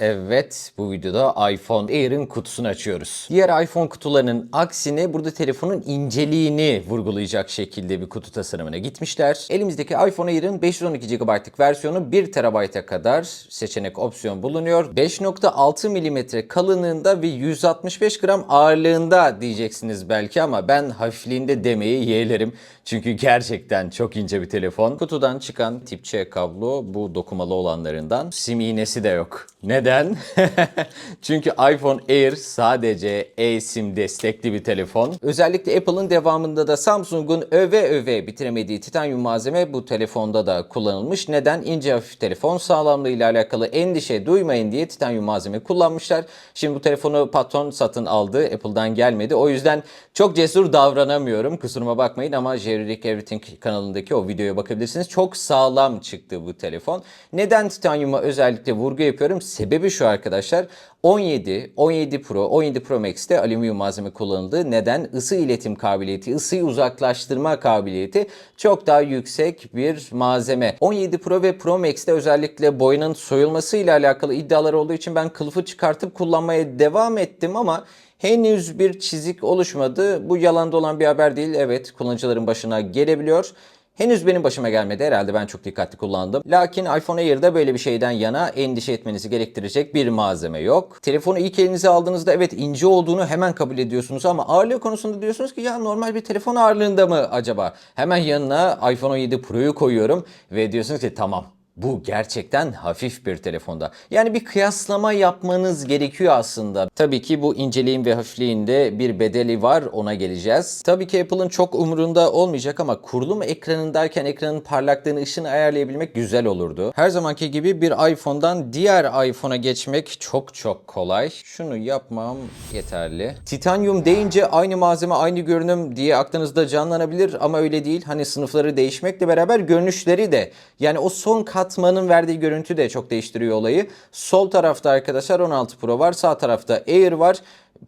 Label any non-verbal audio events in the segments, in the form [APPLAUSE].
Evet, bu videoda iPhone Air'in kutusunu açıyoruz. Diğer iPhone kutularının aksine burada telefonun inceliğini vurgulayacak şekilde bir kutu tasarımına gitmişler. Elimizdeki iPhone Air'in 512 GB'lık versiyonu 1 TB'a kadar seçenek opsiyon bulunuyor. 5.6 mm kalınlığında ve 165 gram ağırlığında diyeceksiniz belki ama ben hafifliğinde demeyi yeğlerim. Çünkü gerçekten çok ince bir telefon. Kutudan çıkan tip C kablo bu dokumalı olanlarından. Sim iğnesi de yok. Neden? [LAUGHS] Çünkü iPhone Air sadece eSIM destekli bir telefon. Özellikle Apple'ın devamında da Samsung'un öve öve bitiremediği titanyum malzeme bu telefonda da kullanılmış. Neden? İnce hafif telefon sağlamlığı ile alakalı endişe duymayın diye titanyum malzeme kullanmışlar. Şimdi bu telefonu patron satın aldı. Apple'dan gelmedi. O yüzden çok cesur davranamıyorum. Kusuruma bakmayın ama Jerry Everything kanalındaki o videoya bakabilirsiniz. Çok sağlam çıktı bu telefon. Neden titanyuma özellikle vurgu yapıyorum? Sebebi şu arkadaşlar. 17, 17 Pro, 17 Pro Max'te alüminyum malzeme kullanıldı. Neden? Isı iletim kabiliyeti, ısıyı uzaklaştırma kabiliyeti çok daha yüksek bir malzeme. 17 Pro ve Pro Max'te özellikle boyanın soyulması ile alakalı iddialar olduğu için ben kılıfı çıkartıp kullanmaya devam ettim ama henüz bir çizik oluşmadı. Bu yalan dolan bir haber değil. Evet kullanıcıların başına gelebiliyor. Henüz benim başıma gelmedi. Herhalde ben çok dikkatli kullandım. Lakin iPhone Air'da böyle bir şeyden yana endişe etmenizi gerektirecek bir malzeme yok. Telefonu ilk elinize aldığınızda evet ince olduğunu hemen kabul ediyorsunuz ama ağırlığı konusunda diyorsunuz ki ya normal bir telefon ağırlığında mı acaba? Hemen yanına iPhone 17 Pro'yu koyuyorum ve diyorsunuz ki tamam bu gerçekten hafif bir telefonda. Yani bir kıyaslama yapmanız gerekiyor aslında. Tabii ki bu inceliğin ve hafifliğinde bir bedeli var ona geleceğiz. Tabii ki Apple'ın çok umurunda olmayacak ama kurulum ekranındayken ekranın parlaklığını ışını ayarlayabilmek güzel olurdu. Her zamanki gibi bir iPhone'dan diğer iPhone'a geçmek çok çok kolay. Şunu yapmam yeterli. Titanyum deyince aynı malzeme aynı görünüm diye aklınızda canlanabilir ama öyle değil. Hani sınıfları değişmekle beraber görünüşleri de yani o son katmanın verdiği görüntü de çok değiştiriyor olayı. Sol tarafta arkadaşlar 16 Pro var. Sağ tarafta Air var.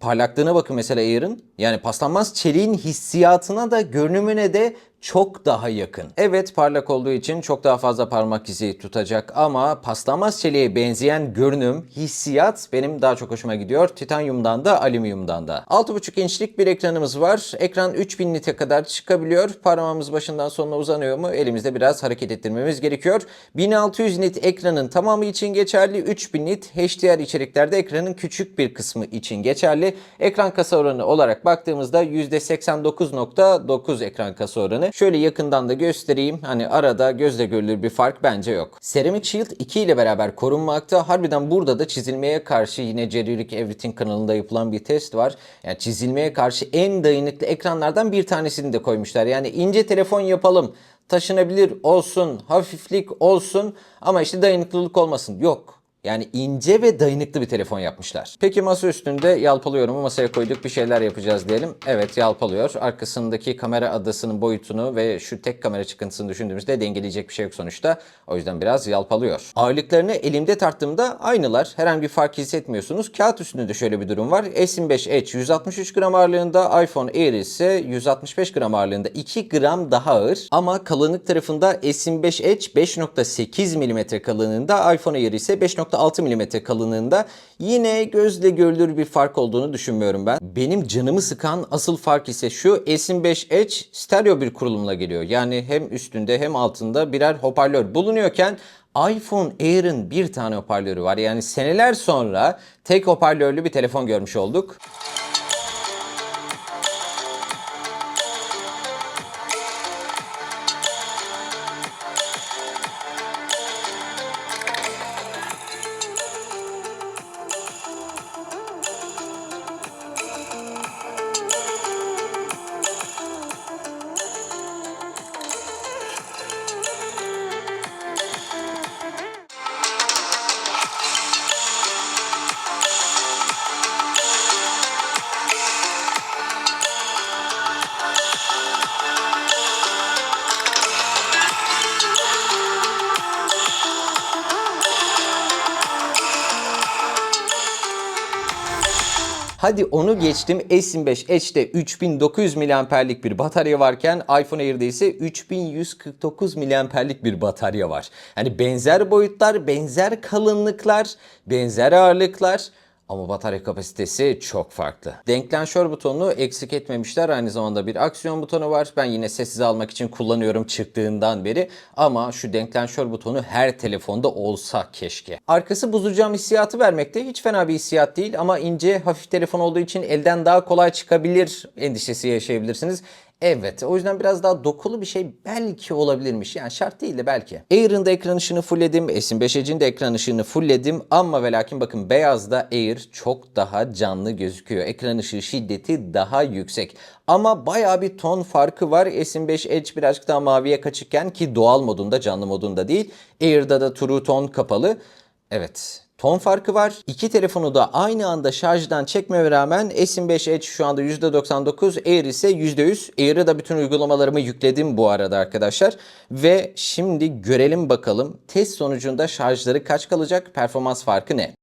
Parlaklığına bakın mesela Air'ın. Yani paslanmaz çeliğin hissiyatına da görünümüne de çok daha yakın. Evet parlak olduğu için çok daha fazla parmak izi tutacak ama paslanmaz çeliğe benzeyen görünüm, hissiyat benim daha çok hoşuma gidiyor. Titanyumdan da alüminyumdan da. 6.5 inçlik bir ekranımız var. Ekran 3000 nite kadar çıkabiliyor. Parmağımız başından sonuna uzanıyor mu? Elimizde biraz hareket ettirmemiz gerekiyor. 1600 nit ekranın tamamı için geçerli. 3000 nit HDR içeriklerde ekranın küçük bir kısmı için geçerli. Ekran kasa oranı olarak baktığımızda %89.9 ekran kasa oranı. Şöyle yakından da göstereyim. Hani arada gözle görülür bir fark bence yok. Ceramic Shield 2 ile beraber korunmakta. Harbiden burada da çizilmeye karşı yine Jerry Everything kanalında yapılan bir test var. Yani çizilmeye karşı en dayanıklı ekranlardan bir tanesini de koymuşlar. Yani ince telefon yapalım taşınabilir olsun, hafiflik olsun ama işte dayanıklılık olmasın. Yok. Yani ince ve dayanıklı bir telefon yapmışlar. Peki masa üstünde yalpalıyorum mu? Masaya koyduk bir şeyler yapacağız diyelim. Evet yalpalıyor. Arkasındaki kamera adasının boyutunu ve şu tek kamera çıkıntısını düşündüğümüzde dengeleyecek bir şey yok sonuçta. O yüzden biraz yalpalıyor. Ağırlıklarını elimde tarttığımda aynılar. Herhangi bir fark hissetmiyorsunuz. Kağıt üstünde de şöyle bir durum var. S25 Edge 163 gram ağırlığında, iPhone Air ise 165 gram ağırlığında 2 gram daha ağır. Ama kalınlık tarafında S25 Edge 5.8 mm kalınlığında, iPhone Air ise 5.6 mm kalınlığında yine gözle görülür bir fark olduğunu düşünmüyorum ben. Benim canımı sıkan asıl fark ise şu S25 Edge stereo bir kurulumla geliyor. Yani hem üstünde hem altında birer hoparlör bulunuyorken iPhone Air'ın bir tane hoparlörü var. Yani seneler sonra tek hoparlörlü bir telefon görmüş olduk. Hadi onu geçtim. S25 Edge'de 3900 mAh'lik bir batarya varken iPhone Air'de ise 3149 mAh'lik bir batarya var. Yani benzer boyutlar, benzer kalınlıklar, benzer ağırlıklar ama batarya kapasitesi çok farklı. Denklenşör butonunu eksik etmemişler. Aynı zamanda bir aksiyon butonu var. Ben yine sessiz almak için kullanıyorum çıktığından beri. Ama şu denklenşör butonu her telefonda olsa keşke. Arkası buzlu hissiyatı vermekte. Hiç fena bir hissiyat değil ama ince, hafif telefon olduğu için elden daha kolay çıkabilir endişesi yaşayabilirsiniz. Evet o yüzden biraz daha dokulu bir şey belki olabilirmiş. Yani şart değil de belki. Air'ın da ekran ışığını fullledim. S25 Edge'in de ekran ışığını fullledim. Ama ve lakin bakın beyazda Air çok daha canlı gözüküyor. Ekran ışığı şiddeti daha yüksek. Ama baya bir ton farkı var. S25 Edge birazcık daha maviye kaçıkken ki doğal modunda canlı modunda değil. Air'da da True Tone kapalı. Evet ton farkı var. İki telefonu da aynı anda şarjdan çekmeme rağmen S25 Edge şu anda %99, Air ise %100. Air'e da bütün uygulamalarımı yükledim bu arada arkadaşlar. Ve şimdi görelim bakalım test sonucunda şarjları kaç kalacak, performans farkı ne?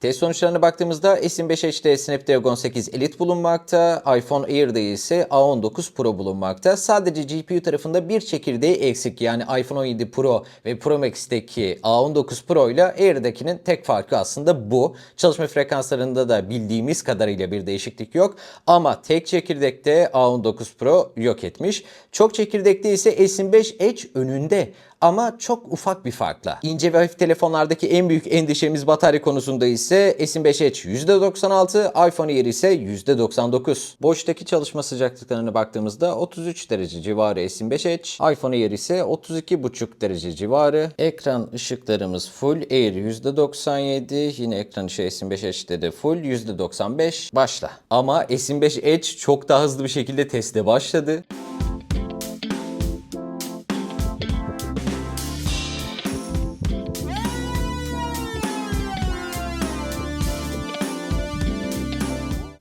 Test sonuçlarına baktığımızda S25 Edge'de Snapdragon 8 Elite bulunmakta, iPhone Air'de ise A19 Pro bulunmakta. Sadece GPU tarafında bir çekirdeği eksik yani iPhone 17 Pro ve Pro Max'teki A19 Pro ile Air'dekinin tek farkı aslında bu. Çalışma frekanslarında da bildiğimiz kadarıyla bir değişiklik yok ama tek çekirdekte A19 Pro yok etmiş. Çok çekirdekte ise S25 Edge önünde ama çok ufak bir farkla. İnce ve hafif telefonlardaki en büyük endişemiz batarya konusunda ise S25 Edge %96, iPhone Air ise %99. Boştaki çalışma sıcaklıklarına baktığımızda 33 derece civarı S25 Edge, iPhone Air ise 32,5 derece civarı. Ekran ışıklarımız full, Air %97, yine ekran ışığı S25 Edge'de de full %95. Başla. Ama S25 Edge çok daha hızlı bir şekilde teste başladı.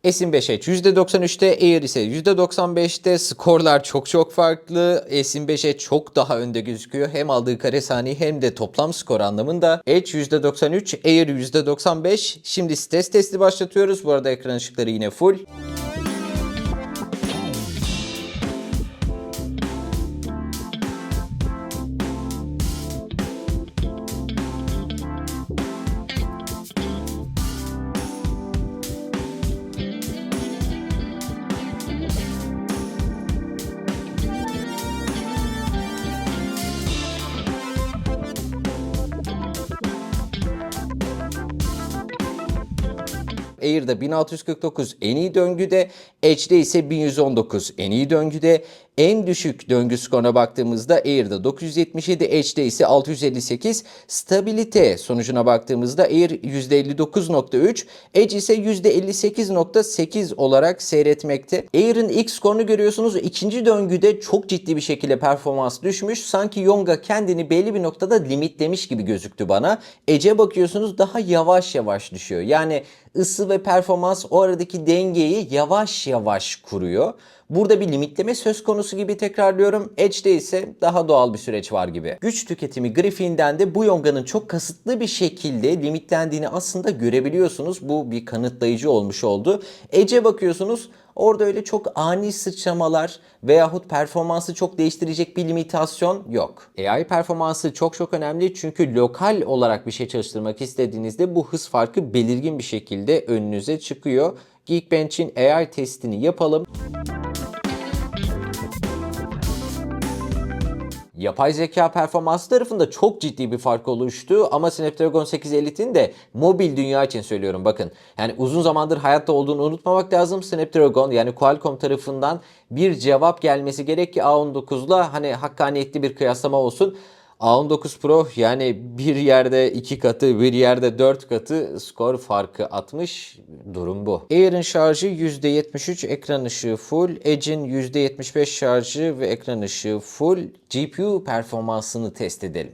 S25 Edge %93'te, Air ise %95'te. Skorlar çok çok farklı. S25 Edge çok daha önde gözüküyor. Hem aldığı kare saniye hem de toplam skor anlamında. Edge %93, Air %95. Şimdi stres testi başlatıyoruz. Bu arada ekran ışıkları yine full. Air'da 1649 en iyi döngüde, Edge'de ise 1119 en iyi döngüde. En düşük döngü skoruna baktığımızda Air'da 977, Edge'de ise 658. Stabilite sonucuna baktığımızda Air %59.3, Edge ise %58.8 olarak seyretmekte. Air'in ilk skorunu görüyorsunuz. İkinci döngüde çok ciddi bir şekilde performans düşmüş. Sanki Yonga kendini belli bir noktada limitlemiş gibi gözüktü bana. Edge'e bakıyorsunuz daha yavaş yavaş düşüyor. Yani ısı ve performans o aradaki dengeyi yavaş yavaş kuruyor. Burada bir limitleme söz konusu gibi tekrarlıyorum. Edge'de ise daha doğal bir süreç var gibi. Güç tüketimi grafiğinden de bu yonganın çok kasıtlı bir şekilde limitlendiğini aslında görebiliyorsunuz. Bu bir kanıtlayıcı olmuş oldu. Edge'e bakıyorsunuz Orada öyle çok ani sıçramalar veyahut performansı çok değiştirecek bir limitasyon yok. AI performansı çok çok önemli çünkü lokal olarak bir şey çalıştırmak istediğinizde bu hız farkı belirgin bir şekilde önünüze çıkıyor. Geekbench'in AI testini yapalım. Yapay zeka performansı tarafında çok ciddi bir fark oluştu ama Snapdragon 8 Elite'in de mobil dünya için söylüyorum bakın. Yani uzun zamandır hayatta olduğunu unutmamak lazım. Snapdragon yani Qualcomm tarafından bir cevap gelmesi gerek ki A19'la hani hakkaniyetli bir kıyaslama olsun. A19 Pro yani bir yerde iki katı bir yerde dört katı skor farkı atmış. Durum bu. Air'in şarjı %73, ekran ışığı full. Edge'in %75 şarjı ve ekran ışığı full. GPU performansını test edelim.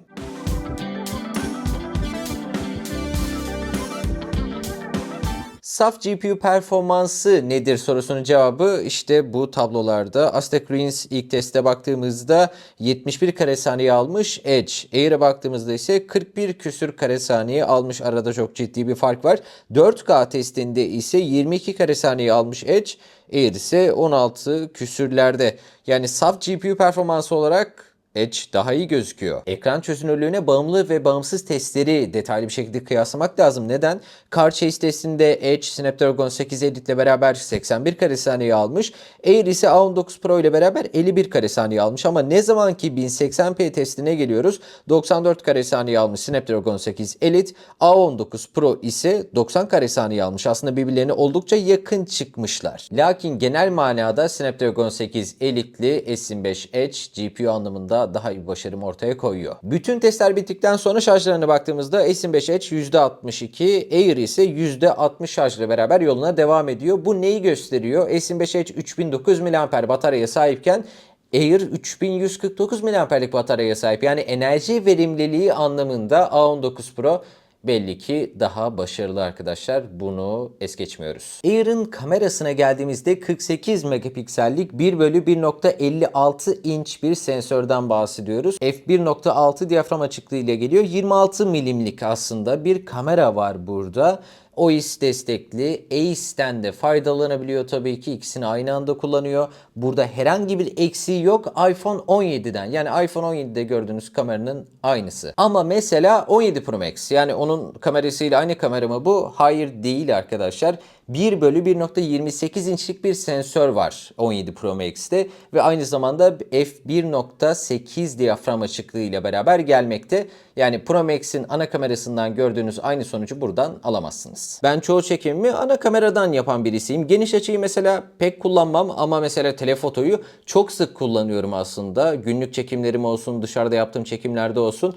Saf GPU performansı nedir sorusunun cevabı işte bu tablolarda. Aztec Greens ilk teste baktığımızda 71 kare saniye almış Edge. Air'e baktığımızda ise 41 küsür kare saniye almış. Arada çok ciddi bir fark var. 4K testinde ise 22 kare saniye almış Edge. Air ise 16 küsürlerde. Yani saf GPU performansı olarak Edge daha iyi gözüküyor. Ekran çözünürlüğüne bağımlı ve bağımsız testleri detaylı bir şekilde kıyaslamak lazım. Neden? Car Chase testinde Edge Snapdragon 850 ile beraber 81 kare saniye almış. Air ise A19 Pro ile beraber 51 kare saniye almış ama ne zaman ki 1080p testine geliyoruz 94 kare saniye almış Snapdragon 8 Elite. A19 Pro ise 90 kare saniye almış. Aslında birbirlerine oldukça yakın çıkmışlar. Lakin genel manada Snapdragon 8 Elite'li S25 Edge GPU anlamında daha iyi başarım ortaya koyuyor. Bütün testler bittikten sonra şarjlarına baktığımızda S25 Edge %62, Air ise %60 şarjla beraber yoluna devam ediyor. Bu neyi gösteriyor? S25 Edge 3900 mAh bataryaya sahipken Air 3149 mAh'lik bataryaya sahip. Yani enerji verimliliği anlamında A19 Pro belli ki daha başarılı arkadaşlar. Bunu es geçmiyoruz. Air'ın kamerasına geldiğimizde 48 megapiksellik 1 bölü 1.56 inç bir sensörden bahsediyoruz. f1.6 diyafram açıklığı ile geliyor. 26 milimlik aslında bir kamera var burada. OIS destekli. ACE'den de faydalanabiliyor tabii ki. ikisini aynı anda kullanıyor. Burada herhangi bir eksiği yok iPhone 17'den. Yani iPhone 17'de gördüğünüz kameranın aynısı. Ama mesela 17 Pro Max yani onun kamerasıyla aynı kamera mı bu? Hayır değil arkadaşlar. 1 bölü 1.28 inçlik bir sensör var 17 Pro Max'te ve aynı zamanda f1.8 diyafram açıklığı ile beraber gelmekte. Yani Pro Max'in ana kamerasından gördüğünüz aynı sonucu buradan alamazsınız. Ben çoğu çekimimi ana kameradan yapan birisiyim. Geniş açıyı mesela pek kullanmam ama mesela telefotoyu çok sık kullanıyorum aslında. Günlük çekimlerim olsun, dışarıda yaptığım çekimlerde olsun.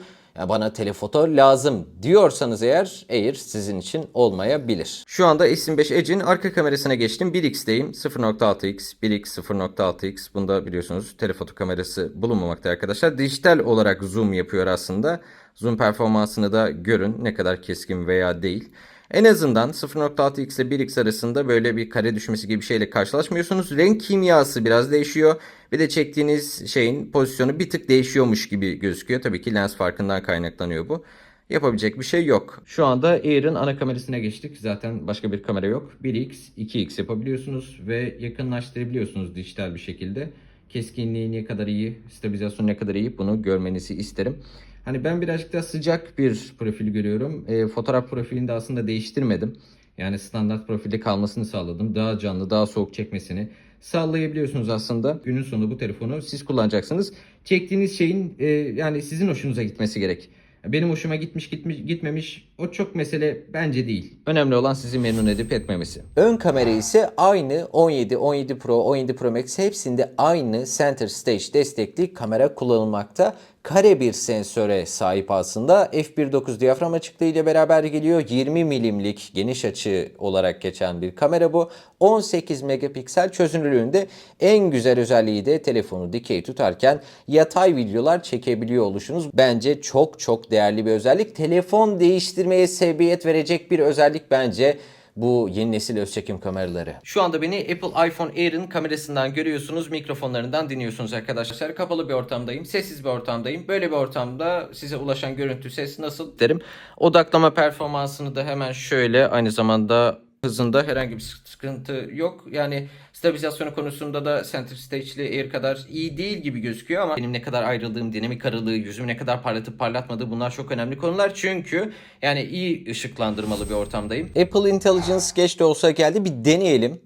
Bana telefoto lazım diyorsanız eğer Air sizin için olmayabilir. Şu anda S25 Edge'in arka kamerasına geçtim. 1x'teyim. 0.6x, 1x, 0.6x. Bunda biliyorsunuz telefoto kamerası bulunmamakta arkadaşlar. Dijital olarak zoom yapıyor aslında. Zoom performansını da görün ne kadar keskin veya değil. En azından 0.6x ile 1x arasında böyle bir kare düşmesi gibi bir şeyle karşılaşmıyorsunuz. Renk kimyası biraz değişiyor. Bir de çektiğiniz şeyin pozisyonu bir tık değişiyormuş gibi gözüküyor. Tabii ki lens farkından kaynaklanıyor bu. Yapabilecek bir şey yok. Şu anda Air'ın ana kamerasına geçtik. Zaten başka bir kamera yok. 1x, 2x yapabiliyorsunuz ve yakınlaştırabiliyorsunuz dijital bir şekilde. Keskinliği ne kadar iyi, stabilizasyonu ne kadar iyi bunu görmenizi isterim. Hani ben birazcık daha sıcak bir profil görüyorum. E, fotoğraf profilini de aslında değiştirmedim. Yani standart profilde kalmasını sağladım. Daha canlı, daha soğuk çekmesini sağlayabiliyorsunuz aslında. Günün sonunda bu telefonu siz kullanacaksınız. Çektiğiniz şeyin e, yani sizin hoşunuza gitmesi gerek. Benim hoşuma gitmiş gitmiş gitmemiş o çok mesele bence değil. Önemli olan sizi memnun edip etmemesi. Ön kamera ise aynı 17, 17 Pro, 17 Pro Max hepsinde aynı Center Stage destekli kamera kullanılmakta. Kare bir sensöre sahip aslında. f1.9 diyafram açıklığı ile beraber geliyor. 20 milimlik geniş açı olarak geçen bir kamera bu. 18 megapiksel çözünürlüğünde en güzel özelliği de telefonu dikey tutarken yatay videolar çekebiliyor oluşunuz. Bence çok çok değerli bir özellik. Telefon değiştirmeye sebebiyet verecek bir özellik bence bu yeni nesil öz çekim kameraları. Şu anda beni Apple iPhone Air'ın kamerasından görüyorsunuz, mikrofonlarından dinliyorsunuz arkadaşlar. Kapalı bir ortamdayım, sessiz bir ortamdayım. Böyle bir ortamda size ulaşan görüntü ses nasıl derim. Odaklama performansını da hemen şöyle aynı zamanda hızında herhangi bir sıkıntı yok. Yani stabilizasyonu konusunda da Center Stage ile Air kadar iyi değil gibi gözüküyor ama benim ne kadar ayrıldığım, dinamik aralığı, yüzümü ne kadar parlatıp parlatmadığı bunlar çok önemli konular. Çünkü yani iyi ışıklandırmalı bir ortamdayım. Apple Intelligence geç de olsa geldi bir deneyelim.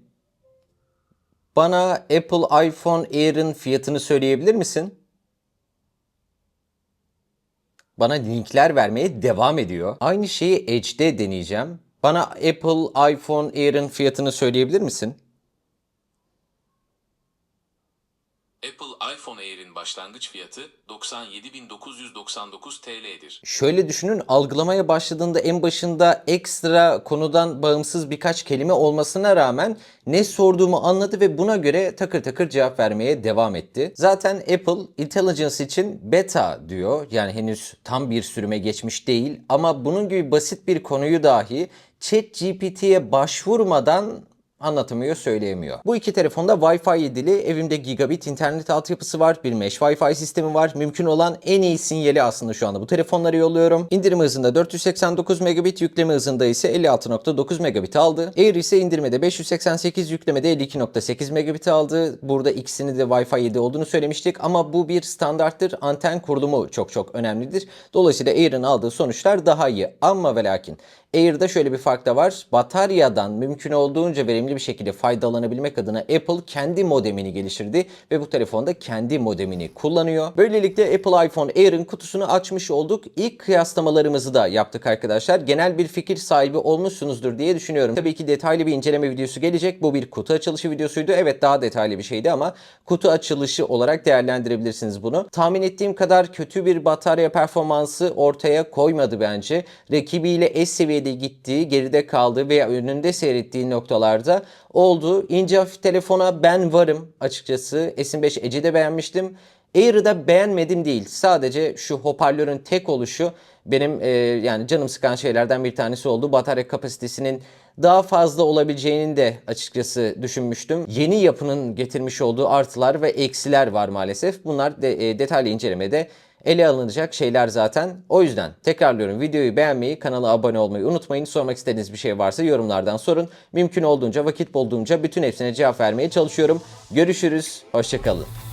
Bana Apple iPhone Air'ın fiyatını söyleyebilir misin? Bana linkler vermeye devam ediyor. Aynı şeyi Edge'de deneyeceğim. Bana Apple iPhone Air'ın fiyatını söyleyebilir misin? Apple iPhone Air'in başlangıç fiyatı 97.999 TL'dir. Şöyle düşünün algılamaya başladığında en başında ekstra konudan bağımsız birkaç kelime olmasına rağmen ne sorduğumu anladı ve buna göre takır takır cevap vermeye devam etti. Zaten Apple Intelligence için beta diyor. Yani henüz tam bir sürüme geçmiş değil ama bunun gibi basit bir konuyu dahi ChatGPT'ye başvurmadan anlatamıyor, söyleyemiyor. Bu iki telefonda Wi-Fi 7'li, evimde gigabit internet altyapısı var, bir mesh Wi-Fi sistemi var. Mümkün olan en iyi sinyali aslında şu anda bu telefonlara yolluyorum. İndirim hızında 489 megabit, yükleme hızında ise 56.9 megabit aldı. Air ise indirmede 588, yüklemede 52.8 megabit aldı. Burada ikisini de Wi-Fi 7 olduğunu söylemiştik ama bu bir standarttır. Anten kurulumu çok çok önemlidir. Dolayısıyla Air'ın aldığı sonuçlar daha iyi. Ama ve lakin Air'da şöyle bir fark da var. Bataryadan mümkün olduğunca verimli bir şekilde faydalanabilmek adına Apple kendi modemini geliştirdi ve bu telefonda kendi modemini kullanıyor. Böylelikle Apple iPhone Air'ın kutusunu açmış olduk. İlk kıyaslamalarımızı da yaptık arkadaşlar. Genel bir fikir sahibi olmuşsunuzdur diye düşünüyorum. Tabii ki detaylı bir inceleme videosu gelecek. Bu bir kutu açılışı videosuydu. Evet daha detaylı bir şeydi ama kutu açılışı olarak değerlendirebilirsiniz bunu. Tahmin ettiğim kadar kötü bir batarya performansı ortaya koymadı bence. Rakibiyle eş seviyede gittiği, geride kaldığı veya önünde seyrettiği noktalarda oldu. İnce hafif telefona ben varım açıkçası. S25 Edge'i de beğenmiştim. Air'ı da beğenmedim değil. Sadece şu hoparlörün tek oluşu benim e, yani canım sıkan şeylerden bir tanesi oldu. Batarya kapasitesinin daha fazla olabileceğini de açıkçası düşünmüştüm. Yeni yapının getirmiş olduğu artılar ve eksiler var maalesef. Bunlar de, e, detaylı incelemede ele alınacak şeyler zaten. O yüzden tekrarlıyorum videoyu beğenmeyi, kanala abone olmayı unutmayın. Sormak istediğiniz bir şey varsa yorumlardan sorun. Mümkün olduğunca, vakit bulduğunca bütün hepsine cevap vermeye çalışıyorum. Görüşürüz, hoşçakalın.